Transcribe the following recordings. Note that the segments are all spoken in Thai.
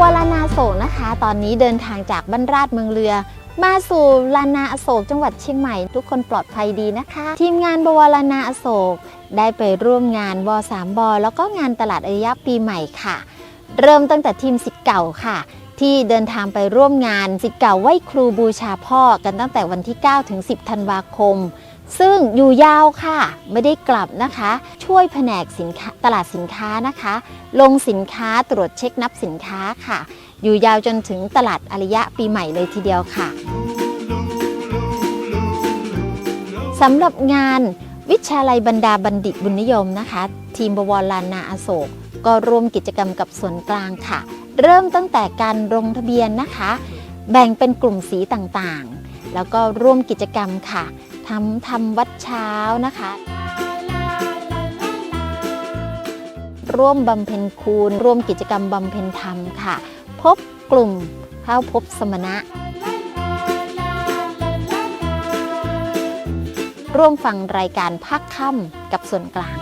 วรนาโศกนะคะ ตอนนี้เดินทางจากบ้านราชเมืองเรือ มาสู่ลานาอโศกจังหวัดเชียงใหม่ ทุกคนปลอดภัยดีนะคะ ทีมงานบวรนาอโศก ได้ไปร่วมงานว3บแล้วก็งานตลาดอริยะปีใหม่ค่ะ เริ่มตั้งแต่ทีมสิทธิ์เก่าค่ะ ที่เดินทางไปร่วมงานสิทธิ์เก่าไหว้ครูบูชาพ่อกันตั้งแต่วันที่ 9 ถึง 10 ธันวาคม ซึ่งอยู่ยาวค่ะ ไม่ได้กลับนะคะ ช่วยแผนกสินค้าตลาดสินค้านะคะ ลงสินค้าตรวจเช็คนับสินค้าค่ะ อยู่ยาวจนถึงตลาดอริยะปีใหม่เลยทีเดียวค่ะสำหรับงานวิชาลัยบรรดาบัณฑิตบุญนิยมนะคะ ทีมบวรลานนาอโศก ก็ร่วมกิจกรรมกับส่วนกลางค่ะ เริ่มตั้งแต่การลงทะเบียนนะคะ แบ่งเป็นกลุ่มสีต่างๆ แล้วก็ร่วมกิจกรรมค่ะ ทำทำวัดเช้านะคะ ร่วมบำเพ็ญคูณ ร่วมกิจกรรมบำเพ็ญธรรมค่ะ พบกลุ่มเข้าพบสมณะ ร่วมฟังรายการภาคค่ำกับส่วนกลาง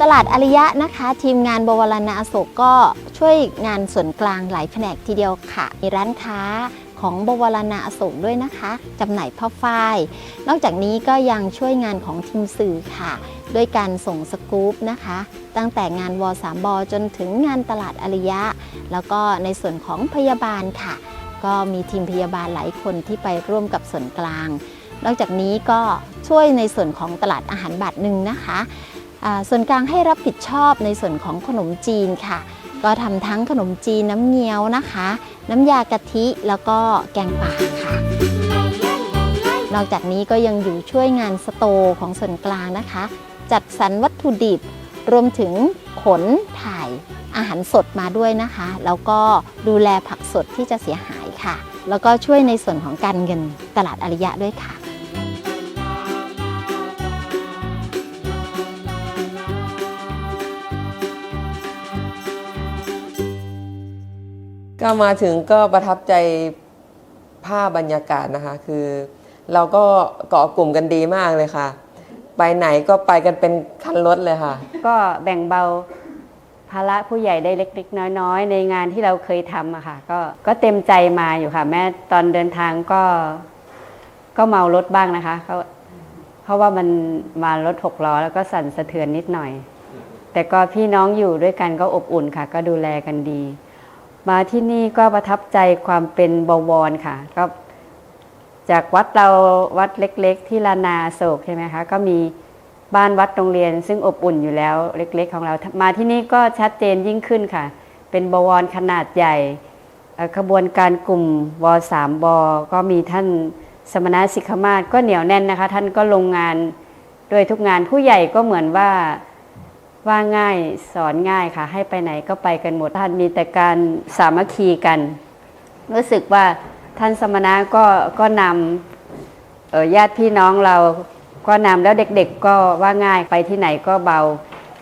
ตลาดอริยะนะคะ ทีมงานบวรณาอโศกก็ ช่วยงานส่วนกลางหลายแผนกทีเดียวค่ะ มีร้านค้าของบวรณาอโศกด้วยนะคะจำหน่ายผ้าฝ้าย นอกจากนี้ก็ยังช่วยงานของทีมสื่อค่ะ ด้วยการส่งสกู๊ปนะคะ ตั้งแต่งานว3บจนถึงงานตลาดอริยะ แล้วก็ในส่วนของพยาบาลค่ะ ก็มีทีมพยาบาลหลายคนที่ไปร่วมกับส่วนกลาง นอกจากนี้ก็ช่วยในส่วนของตลาดอาหารบาทหนึ่งนะคะ ส่วนกลางให้รับผิดชอบในส่วนของขนมจีนค่ะ ก็ทำทั้งขนมจีนน้ำเงี้ยวนะคะ น้ำยากะทิแล้วก็แกงป่าค่ะ นอกจากนี้ก็ยังอยู่ช่วยงานสโตร์ของส่วนกลางนะคะ จัดสรรวัตถุดิบรวมถึงขนถ่ายอาหารสดมาด้วยนะคะ แล้วก็ดูแลผักสดที่จะเสียหายค่ะ แล้วก็ช่วยในส่วนของการเงินตลาดอริยะด้วยค่ะ ก็มาถึงก็ประทับใจภาพบรรยากาศนะคะ คือ เราก็เกาะกลุ่มกันดีมากเลยค่ะ ไปไหนก็ไปกันเป็นคันรถเลยค่ะ ก็แบ่งเบาภาระผู้ใหญ่ได้เล็กๆ น้อยๆ ในงานที่เราเคยทำอะค่ะ ก็ก็เต็มใจมาอยู่ค่ะ แม้ตอนเดินทางก็ ก็เมารถบ้างนะคะเขาเพราะว่ามันมารถหกล้อแล้วก็สั่นสะเทือนนิดหน่อย แต่ก็พี่น้องอยู่ด้วยกันก็อบอุ่นค่ะ ก็ดูแลกันดี มาที่นี่ก็ประทับใจความเป็นบวรค่ะก็จากวัดเราวัดเล็ก ๆ ที่ลานาโศกใช่ไหมคะก็มีบ้านวัดโรงเรียน ซึ่งอบอุ่นอยู่แล้วเล็ก ๆ ของเรา มาที่นี่ก็ชัดเจนยิ่งขึ้นค่ะ เป็นบวรขนาดใหญ่ขบวนการกลุ่มวสามบก็มีท่านสมณะสิกขมาศก็เหนียวแน่นนะคะ ท่านก็ลงงานโดยทุกงานผู้ใหญ่ก็เหมือนว่า ว่าง่ายสอนง่ายค่ะ ให้ไปไหนก็ไปกันหมดท่านมีแต่การสามัคคีกัน รู้สึกว่าท่านสมณะก็ก็นำญาติพี่น้องเราก็นำแล้วเด็กๆก็ว่าง่ายไปที่ไหนก็เบา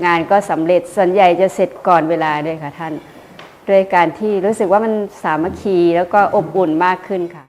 งานก็สำเร็จส่วนใหญ่จะเสร็จก่อนเวลาด้วยค่ะท่าน ด้วยการที่รู้สึกว่ามันสามัคคีแล้วก็อบอุ่นมากขึ้นค่ะ